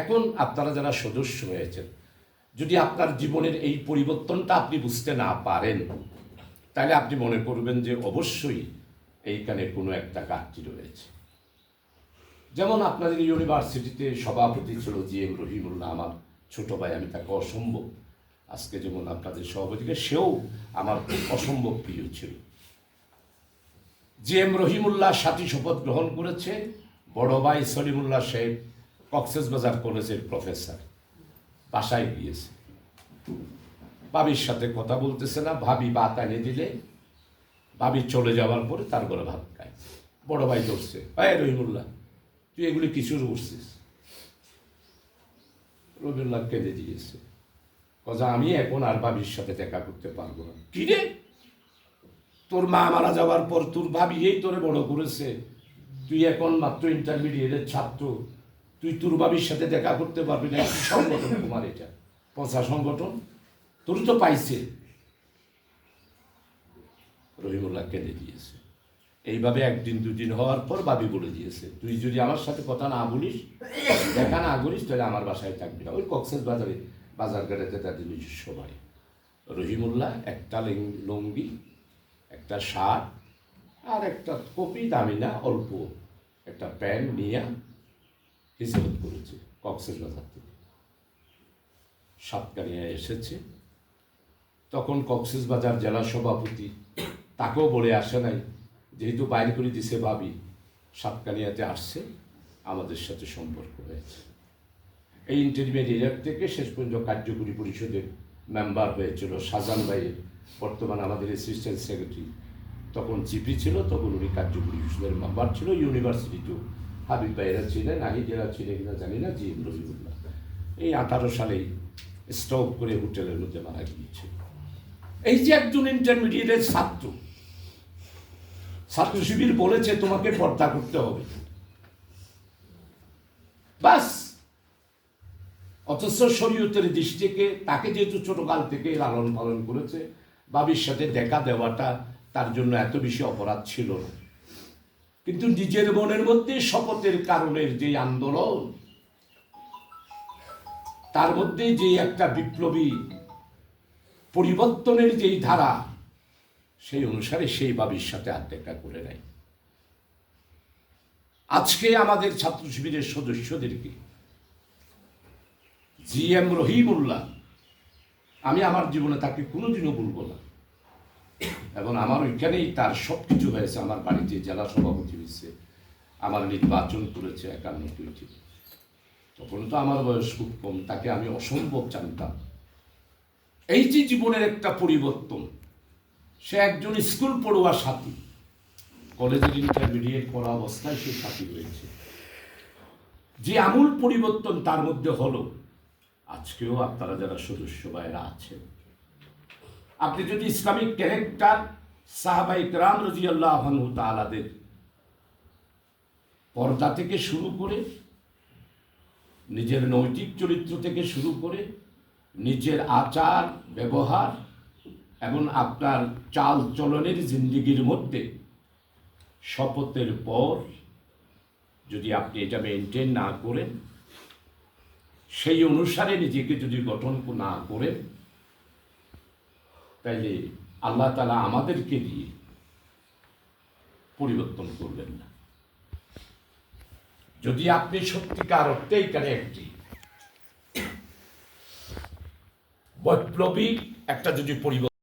এখন আপনারা যারা সদস্য হয়েছেন, যদি আপনার জীবনের এই পরিবর্তনটা আপনি বুঝতে না পারেন, তাহলে আপনি মনে করবেন যে অবশ্যই এইখানে কোনো একটা ঘাটতি রয়েছে। যেমন আপনাদের ইউনিভার্সিটিতে সভাপতি ছিল জি এম রহিমুল্লাহ, আমার ছোট ভাই, আমি তাকে অসম্ভব। আজকে যেমন আপনাদের সভাপতিকে সেও আমার খুব অসম্ভব প্রিয় ছিল। জি এম রহিমুল্লাহ সাথী শপথ গ্রহণ করেছে, বড় ভাই সলিমুল্লাহ শেখ কক্সেস বাজার কলেজের প্রফেসর। বাসায় গিয়েছে। ভাবির সাথে কথা বলতেছে না, ভাবি ভাত এনে দিলে ভাবি চলে যাওয়ার পরে তার ঘরে ভাত খায়। বড় ভাই ধরছে ভাই রহিমুল্লাহ, তুই এগুলি কিছুর উঠছিস রবিউল্লাহ কেঁদে দিয়েছে। কথা আমি এখন আর ভাবির সাথে দেখা করতে পারব না। কি রে? তোর মা মারা যাওয়ার পর তোর ভাবি এই তোরে বড় করেছে। তুই এখন মাত্র ইন্টারমিডিয়েটের ছাত্র। তুই তোর ভাবির সাথে দেখা করতে পারবি না কি সংগঠন তোমার এটা। পচা সংগঠন তোর তো পাইছে। রহিমুল্লাহ কেঁদে দিয়েছে। এইভাবে একদিন, দুদিন হওয়ার পর বাবি বলে দিয়েছে, তুই যদি আমার সাথে কথা না বলিস, দেখা না করিস, তাহলে আমার বাসায় থাকবি না। ওই কক্সেস বাজারে, বাজার গাড়িতে তাদের নিজস্ব বাড়ি। রহিমুল্লাহ একটা লুঙ্গি, একটা শার্ট, আর একটা কপি দামি না, অল্প। একটা প্যান্ট নিয়ে হিসেবত করেছে, কক্সেস বাজার থেকে। সাতকানিয়া এসেছে। তখন কক্সেস বাজার জেলা সভাপতি তাকেও বলে আসে নাই, যেহেতু বাইর করে দিছে ভাবি, সাতকানিয়াতে আসছে, আমাদের সাথে সম্পর্ক হয়েছে। এই ইন্টারমিডিয়েট থেকে শেষ পর্যন্ত কার্যকরী পরিষদের মেম্বার হয়েছিল শাহজান ভাইয়ের, বর্তমান আমাদের অ্যাসিস্ট্যান্ট সেক্রেটারি তখন জিপি ছিল, তখন উনি কার্যকরী পরিষদের মেম্বার ছিল ইউনিভার্সিটিতেও হাবিব ভাইয়েরা ছিলেন নাহিদেরা ছিলেন কিনা জানি না জি এম রহিমুল্লাহ এই আঠারো সালেই স্টপ করে হোটেলের মধ্যে মারা গিয়েছিল। এই যে একজন ইন্টারমিডিয়েটের ছাত্র ছাত্র শিবির বলেছে তোমাকে পর্দা করতে হবে। বাস, অথচ শরীয়তের দৃষ্টিকে তাকে যেহেতু ছোটকাল থেকে লালন পালন করেছে বাবির সাথে দেখা দেওয়াটা তার জন্য এত বেশি অপরাধ ছিল না। কিন্তু নিজের মনের মধ্যে শপথের কারণের যে আন্দোলন, তার মধ্যে যে একটা বিপ্লবী পরিবর্তনের যেই ধারা, সেই অনুসারে সেই বাবির সাথে আর করে নেয়। আজকে আমাদের ছাত্র শিবিরের সদস্যদেরকে জি এম রহিমুল্লাহ, আমি আমার জীবনে তাকে কোনোদিনও ভুলব না। এবং আমার ওইখানেই তার সব কিছু হয়েছে, আমার বাড়িতে জেলা সভাপতি হয়েছে, আমার নির্বাচন করেছে একান্ন দুইটি তখন তো আমার বয়স খুব কম, তাকে আমি অসম্ভব জানতাম। এই যে জীবনের একটা পরিবর্তন, সে একজন স্কুল পড়ুয়া সাথী, কলেজের ইন্টারমিডিয়েট করা অবস্থায় সে সাথী হয়েছে। যে আমূল পরিবর্তন তার মধ্যে হলো, আজকেও আপনারা যারা সদস্য ভাইরা আছেন আপনি যদি ইসলামিক ক্যারেক্টার সাহাবাই রাম রাজিয়াল্লাহ তালাদের পর্দা থেকে শুরু করে, নিজের নৈতিক চরিত্র থেকে শুরু করে, নিজের আচার, ব্যবহার এবং আপনার চাল চলনের জিন্দিগির মধ্যে শপথের পর যদি আপনি এটা মেনটেন না করেন, সেই অনুসারে নিজেকে যদি গঠন না করেন তাইলে আল্লাহ তালা আমাদেরকে দিয়ে পরিবর্তন করবেন না। যদি আপনি সত্যিকার অর্থে এখানে একটি বৈপ্লবিক একটা যদি পরিবর্তন